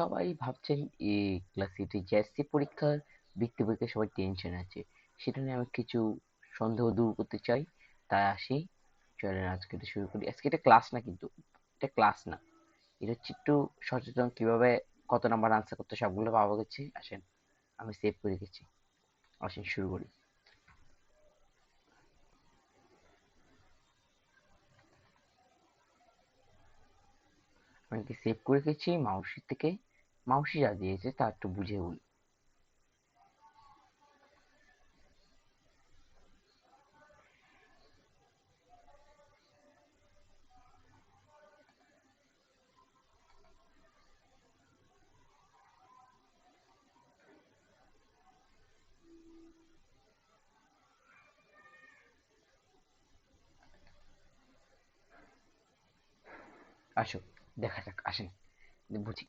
সবাই ভাবছেন, এ ক্লাস এইটে জেএসসি পরীক্ষার বৃত্তি পরীক্ষার সবাই টেনশন আছে। সেটা নিয়ে আমি কিছু সন্দেহ দূর করতে চাই। তাই আসি। চলেন আজকে এটা শুরু করি। আজকে এটা ক্লাস না কিন্তু, এটা ক্লাস না। এটা হচ্ছে একটু সচেতন কীভাবে কত নাম্বার আনসার করতে সবগুলো পাওয়া গেছে। আসেন, আমি সেভ করে গেছি আসেন, শুরু করি। আমি কি সেভ করে গেছি মাউসির থেকে। মাউসি যা দিয়েছে তা একটু বুঝে বলি আসো দেখা যাক আসেন বুঝি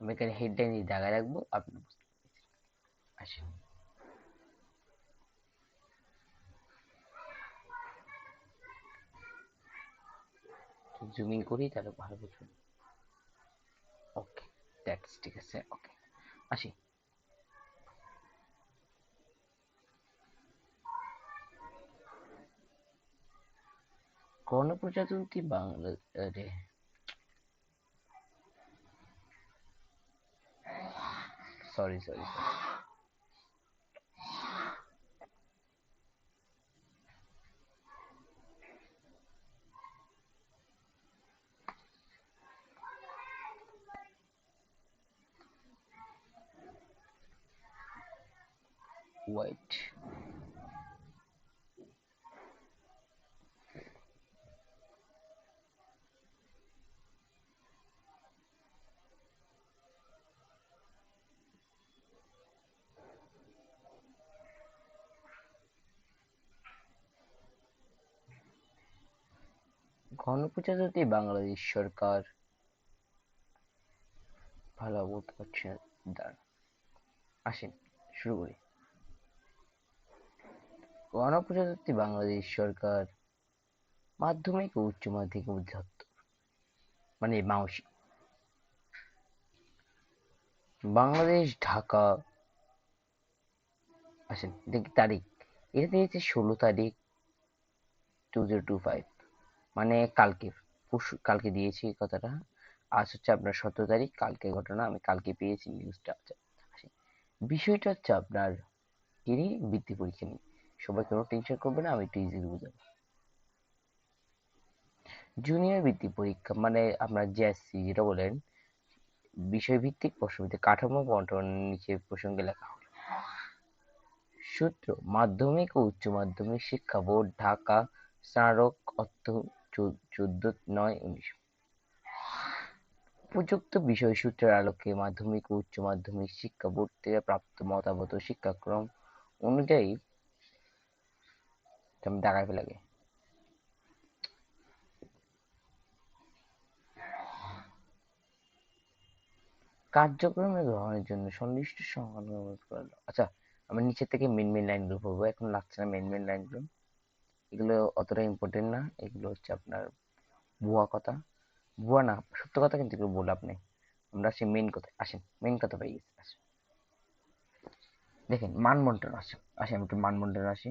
আমি এখানে হেডলাইন দিয়ে দাগায় রাখব, আপনি আসেন। জুমিং করি, তাহলে ভালো বুঝবেন। ওকে দ্যাটস ঠিক আছে ওকে আসি। গণপ্রজাতন্ত্রী Bangla sorry sorry, sorry. Wait. গণপ্রজাতন্ত্রী বাংলাদেশ সরকার ভালো বলতে পারছি না দাঁড়ান, আসেন, শুরু করি। গণপ্রজাতন্ত্রী বাংলাদেশ সরকার মাধ্যমিক ও উচ্চ মাধ্যমিক অধিদপ্তর মানে মাউসি, বাংলাদেশ, ঢাকা, আসেন, দেখি তারিখ এটা দিয়েছে ষোলো তারিখ টু জিরো টু ফাইভ মানে কালকে, পরশু, কালকে দিয়েছি কথাটা। আজ হচ্ছে আপনার সতেরো তারিখ কালকে ঘটনা আমি কালকে পেয়েছি নিউজটা বিষয়টা হচ্ছে আপনার কিনি বৃত্তি পরীক্ষা নিয়ে। সবাই কোনো টেনশন করবে না, আমি একটু ইজি বুঝাবো। জুনিয়র বৃত্তি পরীক্ষা মানে আপনার জেএসসি যেটা বলেন, বিষয়ভিত্তিক প্রশ্নভিত্তিক কাঠামো বন্টন নিচে প্রসঙ্গে লেখা হলো। সূত্র, মাধ্যমিক ও উচ্চ মাধ্যমিক শিক্ষা বোর্ড, ঢাকা স্মারক অর্থ চোদ্দ নয় উনিশ। উপযুক্ত বিষয় সূত্রের আলোকে মাধ্যমিক ও উচ্চ মাধ্যমিক শিক্ষা বোর্ড থেকে প্রাপ্ত মতামত ও শিক্ষাক্রম অনুযায়ী দাগায় ফেলাগে কার্যক্রমে গ্রহণের জন্য সংশ্লিষ্ট সংখ্যা আচ্ছা আমি নিচে থেকে মেন মেন লাইনগুলো পড়ব এখন লাগছে না মেন মেন লাইনগুলো এগুলো অতটা ইম্পর্টেন্ট না। এগুলো হচ্ছে আপনার ভুয়া কথা। ভুয়া না, সত্য কথা কিন্তু এগুলো বলে আপনি। আমরা আসি মেন কথা আসেন মেন কথা পাই দেখেন, মানবন্টন আসে। আসে আমি একটু মানবন্টন আসি।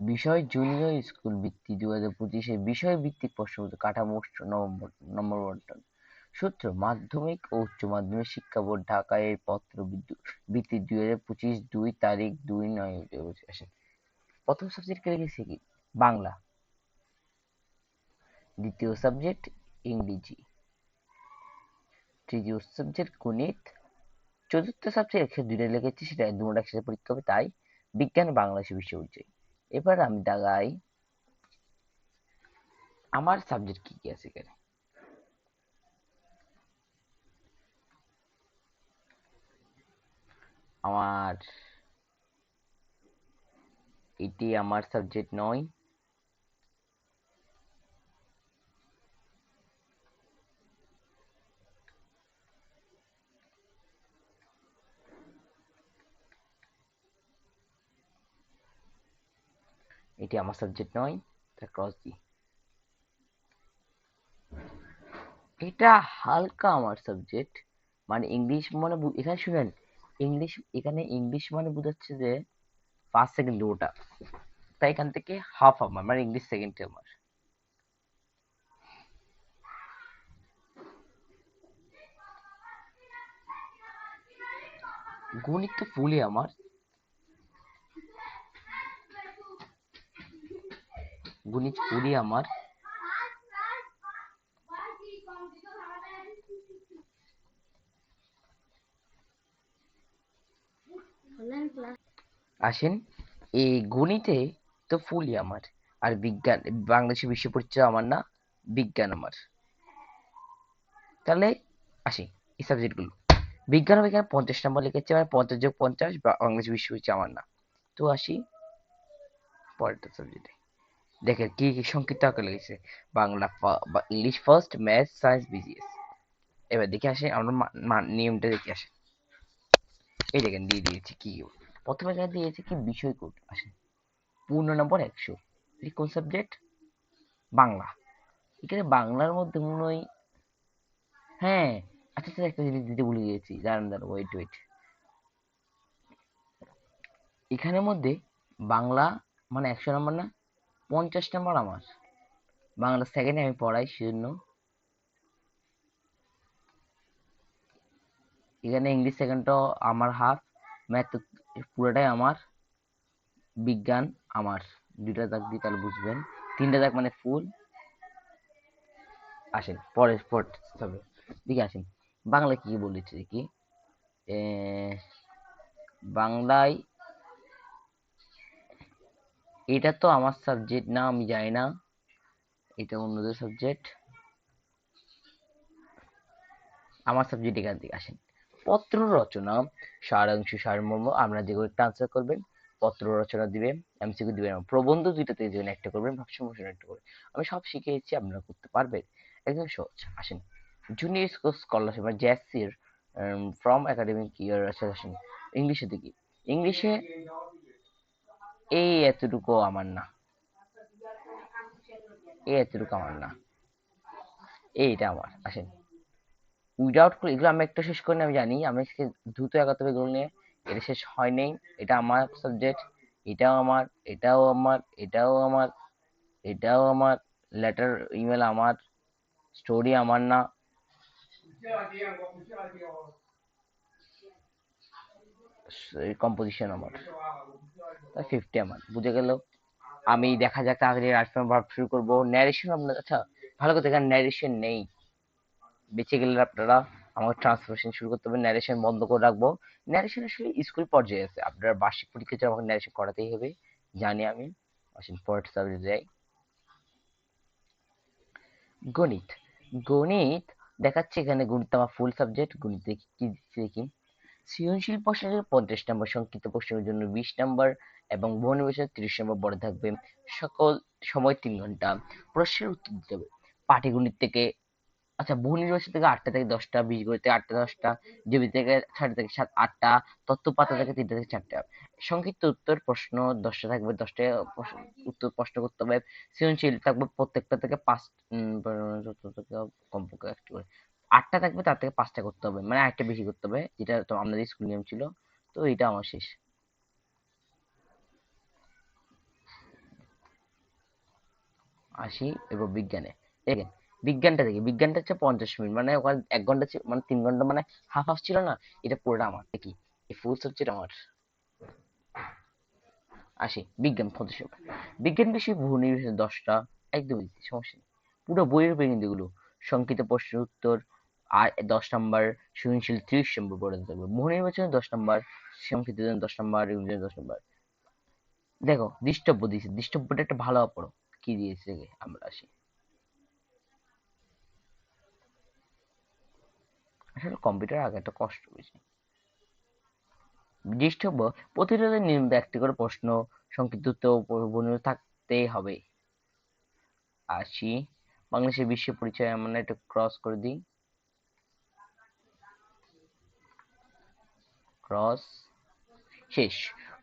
বিষয় জুনিয়র স্কুল বৃত্তি দু হাজার পঁচিশে বিষয় ভিত্তিক প্রশ্নপত্র কাঠামো নভেম্বর নম্বর বন্টন। সূত্র, মাধ্যমিক ও উচ্চ মাধ্যমিক শিক্ষা বোর্ড ঢাকা এর পত্র বৃত্তি দুই হাজার পঁচিশ দুই তারিখ দুই নয় আসেন প্রথম সাবজেক্ট কে রেখেছি কি? বাংলা। দ্বিতীয় সাবজেক্ট ইংরেজি। তৃতীয় সাবজেক্ট গণিত। চতুর্থ সাবজেক্ট একসাথে দুইটা লিখেছি, সেটা দুটো একসাথে পরীক্ষা হবে, তাই বিজ্ঞান বাংলাদেশি বিশ্ববিদ্যালয়। এবার আমি দাগাই, আমার সাবজেক্ট কি কি আছে এখানে? আমার এটি আমার সাবজেক্ট নয়। এটি আমার সাবজেক্ট নয় ক্রস দিই এটা হালকা আমার সাবজেক্ট মানে ইংলিশ মানে এখানে শুনেন ইংলিশ এখানে ইংলিশ মানে বোঝাচ্ছে যে পাঁচ সেকেন্ড ওটা তাই এখান থেকে হাফ আমার মানে ইংলিশ সেকেন্ড আমার গণিত তো ফুলই আমার গণিত ফুলই আমার আসেন। এই গণিতে তো ফুলই আমার। আর বিজ্ঞান বাংলাদেশের বিশ্ব পরিচয় আমার না, বিজ্ঞান আমার। তাহলে আসি এই সাবজেক্টগুলো বিজ্ঞান বিজ্ঞান পঞ্চাশ নম্বর লিখেছে মানে পঞ্চাশ যোগ পঞ্চাশ বাংলাদেশ বিশ্ব পরিচয় আমার না। তো আসি পরেরটা সাবজেক্টে দেখেন কি কি সংক্ষিপ্ত আকারে লিখেছে। Bangla English first math science BGS এবার দেখে আসে আমরা নিয়মটা দেখে আসে এই দেখেন দিয়ে দিয়েছি কি প্রথমে এখানে দিয়েছে কি বিষয় কোড আসেন। পূর্ণ নম্বর একশো। এটি কোন সাবজেক্ট বাংলা। এখানে বাংলার মধ্যে মনে হয় হ্যাঁ আচ্ছা আচ্ছা একটা জিনিস দিতে ভুলে গিয়েছি। দাঁড়ান দাঁড়ান ওয়েট ওয়েট এখানের মধ্যে বাংলা মানে একশো নম্বর না? পঞ্চাশ নম্বর আমার। বাংলা সেকেন্ডে আমি পড়াই সেজন্য এখানে ইংলিশ সেকেন্ডটাও আমার হাফ ম্যাথ পুরোটাই আমার, বিজ্ঞান আমার। দুইটা দাগ দিয়ে তাহলে বুঝবেন। তিনটা দাগ মানে ফুল। আসেন, পর তবে, দিকে আসেন। বাংলা কি কি বলেছে কি বাংলায় এটা তো আমার সাবজেক্ট না, আমি জানি না। এটা অন্যদের সাবজেক্ট আমার সাবজেক্ট এখান থেকে আসেন। পত্র রচনা, সারাংশ সারমর্ম, আমরা যেগুলো ট্রান্সফার করবেন, পত্র রচনা দিবে এমসিকিউ দিবেন প্রবন্ধ দুইটা থেকে যেখানে একটা করবেন মোশন একটা করবেন। আমি সব শিখিয়েছি আপনারা করতে পারবেন। একদম সহজ, আসেন। জুনিয়র স্কুল স্কলারশিপ মানে জ্যাসির ফ্রম একাডেমিক ইয়ার আসেন, ইংলিশে দেখি। ইংলিশে এই এতটুকু আমার না। এই এতটুকু আমার না। এইটা আমার, আসেন। উইদাউট এগুলো আমি একটা শেষ করি না, আমি জানি। আমি দ্রুত এগাতে হবে এগুলো নিয়ে এটা শেষ হয় এটা আমার সাবজেক্ট এটাও আমার এটাও আমার এটাও আমার এটাও আমার। লেটার ইমেল আমার স্টোরি আমার না। কম্পোজিশন আমার। ফিফটি আমার বুঝে গেল? আমি দেখা যাক তাড়াতাড়ি রাজফর্ম ভাব শুরু করব। ন্যারেশন আপনার আচ্ছা ভালো কথা এখানে ন্যারেশন নেই। বেঁচে গেলে আপনারা আমাকে ট্রান্সলেশন শুরু করতে হবে ন্যারেশন বন্ধ করে রাখব। ন্যারেশন আসলে স্কুল পর্যায়ে আছে। আপনারা বার্ষিক পরীক্ষাতে আমাকে ন্যারেশন করাতেই হবে, জানি আমি। আসেন, পরের সাবজেক্ট যাই। গণিত। গণিত দেখাচ্ছে এখানে গণিত আমার ফুল সাবজেক্ট গণিত দেখি, কি দিচ্ছে দেখি। সৃজনশীল প্রশ্নের পঞ্চাশ নম্বর সংক্ষিপ্ত প্রশ্নের জন্য বিশ নম্বর এবং বহু বিষয়ে তিরিশ নম্বর বড় থাকবে। সকল সময় তিন ঘণ্টা। প্রশ্নের উত্তর দিতে হবে। পাটিগণিত থেকে আচ্ছা বহু থেকে আটটা থেকে দশটা, বিশ বীজগণিত থেকে আটটা, দশটা জমি থেকে ছয়টা থেকে সাত, আটটা তত্ত্ব পাতা থেকে তিনটা থেকে চারটা। সংক্ষিপ্ত উত্তর, প্রশ্ন দশটা থাকবে, দশটা উত্তর প্রশ্ন করতে হবে। সৃজনশীল থাকবে প্রত্যেকটা থেকে পাঁচ কমপক্ষে একটু করে। আটটা থাকবে, তার থেকে পাঁচটা করতে হবে মানে একটা বেশি করতে হবে, যেটা তো আমাদের স্কুল নিয়ম ছিল, তো এটা আমার শেষ। আসি এবার বিজ্ঞানে। বিজ্ঞানটা দেখি, বিজ্ঞানটা হচ্ছে পঞ্চাশ মিনিট মানে ওখানে এক ঘণ্টা মানে তিন ঘণ্টা মানে হাফ হাফ ছিল না, এটা পুরোটা আমার, দেখি, এই ফুল সাবজেক্ট আমার। আসি, বিজ্ঞান পঞ্চাশ মিনিট। বিজ্ঞান বিষয় বহু নির্বাচন দশটা একদম সমস্যা নেই। পুরো বইয়ের উপরে কিন্তু এগুলো প্রশ্নের উত্তর, আর দশ নম্বর সৃজনশীল ত্রিশ নম্বর পড়ে থাকবে বহু দশ নম্বর, সংক্ষিপ্ত দশ নম্বর দশ নম্বর। দেখো, দৃষ্টব্য দিয়েছে, দৃষ্টব্যটা একটা ভালো পড়ো, কি দিয়েছে আমরা আসি। আসলে কম্পিউটার আগে একটা কষ্ট বেশি দৃষ্টব্য প্রতিরোধের নিয়মিত একটি করে প্রশ্ন, সংক্ষিপ্ত বর্ণিত থাকতেই হবে। আসি, বাংলাদেশের বিশ্ব পরিচয় আমরা একটু ক্রস করে দিই। ক্রস শেষ।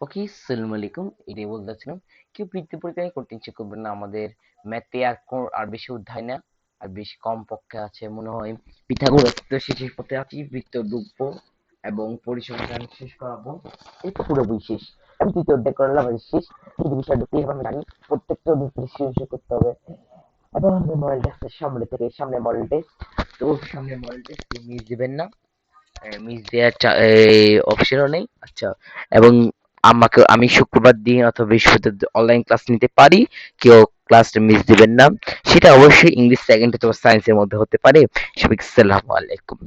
ওকে, সালাম আলাইকুম, এটাই বলতে চাচ্ছিলাম, কেউ বৃত্তি পরীক্ষায় করতে ইচ্ছে করবেন না, আমাদের ম্যাথে আর আর বেশি অধ্যায় না। আর বেশি কম পক্ষে আছে মনে হয় পিথাগোরাস তো শেষের পথে আছি বৃত্ত ডুববো এবং পরিসংখ্যান শেষ করাবো। তো পুরো বই শেষ। আমি তৃতীয় অধ্যায় করলাম শেষ। কিন্তু বিষয়টা কি আমি জানি প্রত্যেকটা অধ্যায় শেষ করতে হবে। এবং আমি মডেল টেস্টের সামনে থেকে, সামনে মডেল টেস্ট তো সামনে মডেল টেস্ট মিস দিবেন না। মিস দেওয়ার অপশনও নেই। আচ্ছা। এবং আমাকে আমি শুক্রবার দিন অথবা বৃহস্পতিবার অনলাইন ক্লাস নিতে পারি। কেউ ক্লাসটা মিস দিবেন না। সেটা অবশ্যই ইংলিশ সেকেন্ড অথবা সায়েন্সের মধ্যে হতে পারে। সবাইকে সালামু আলাইকুম।